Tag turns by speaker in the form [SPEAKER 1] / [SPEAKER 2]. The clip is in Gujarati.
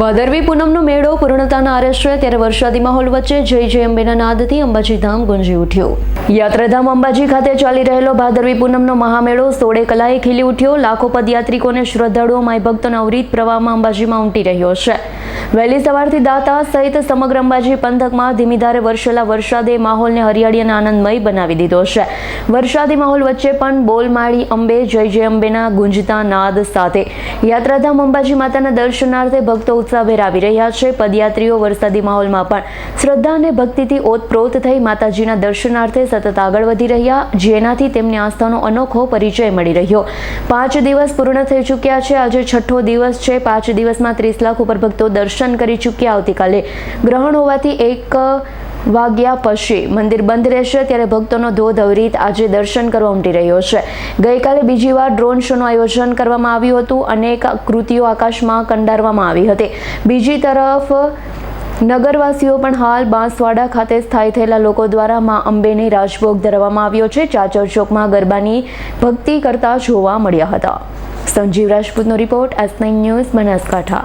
[SPEAKER 1] ભાદરવી પૂનમનો મેળો પૂર્ણતાના આરે છે ત્યારે વરસાદી માહોલ વચ્ચે જય જય અંબેના નાદથી અંબાજી ધામ ગુંજી ઉઠ્યો. યાત્રાધામ અંબાજી ખાતે ચાલી રહેલો ભાદરવી પૂનમનો મહામેળો સોળે કલાએ ખીલી ઉઠ્યો. લાખો પદયાત્રિકોને શ્રદ્ધાળુઓ માય ભક્તોના અવરીત પ્રવાહમાં અંબાજીમાં ઉમટી રહ્યો છે. વહેલી સવારથી દાતા સહિત સમગ્ર અંબાજી પંથકમાં ધીમી ધારે વરસેલા વરસાદે માહોલને હરિયાળી અને આનંદમય બનાવી દીધો છે. વરસાદી માહોલ વચ્ચે પણ બોલમાળી, અંબે, જય જય અંબેના ગુંજતા નાદ સાથે. યાત્રાધામ અંબાજી માતાના દર્શનાર્થે ભક્તો ઉત્સાહભેર આવી રહ્યા છે. પદયાત્રીઓ વરસાદી માહોલમાં પણ શ્રદ્ધા અને ભક્તિથી ઓતપ્રોત થઈ માતાજીના દર્શનાર્થે સતત આગળ વધી રહ્યા, જેનાથી તેમની આસ્થાનો અનોખો પરિચય મળી રહ્યો. પાંચ દિવસ પૂર્ણ થઈ ચૂક્યા છે. આજે છઠ્ઠો દિવસ છે. પાંચ દિવસમાં ત્રીસ લાખ ઉપર ભક્તો દર્શન કરી ચૂક્યા આવતીકાલે. ગ્રહણ હોવાથી એક વાગ્યા પછી મંદિર બંધ રહેશે, ત્યારે ભક્તોનો ધોધ અવરીત આજે દર્શન કરવા ઉમટી રહ્યો છે. ગઈકાલે બીજી વાર ડ્રોન શોનું આયોજન કરવામાં આવ્યું હતું, અનેક કૃતિઓ આકાશમાં કંડારવામાં આવી હતી. બીજી તરફ, નગરવાસીઓ પણ હાલ બાંસવાડા ખાતે સ્થાયી થયેલા લોકો દ્વારા મા અંબેને રાજભોગ ધરવામાં આવ્યો છે. ચાચર ચોકમાં ગરબાની ભક્તિ કરતા જોવા મળ્યા હતા. Sanjeev રાજપૂતનો report S nine news Banaskantha.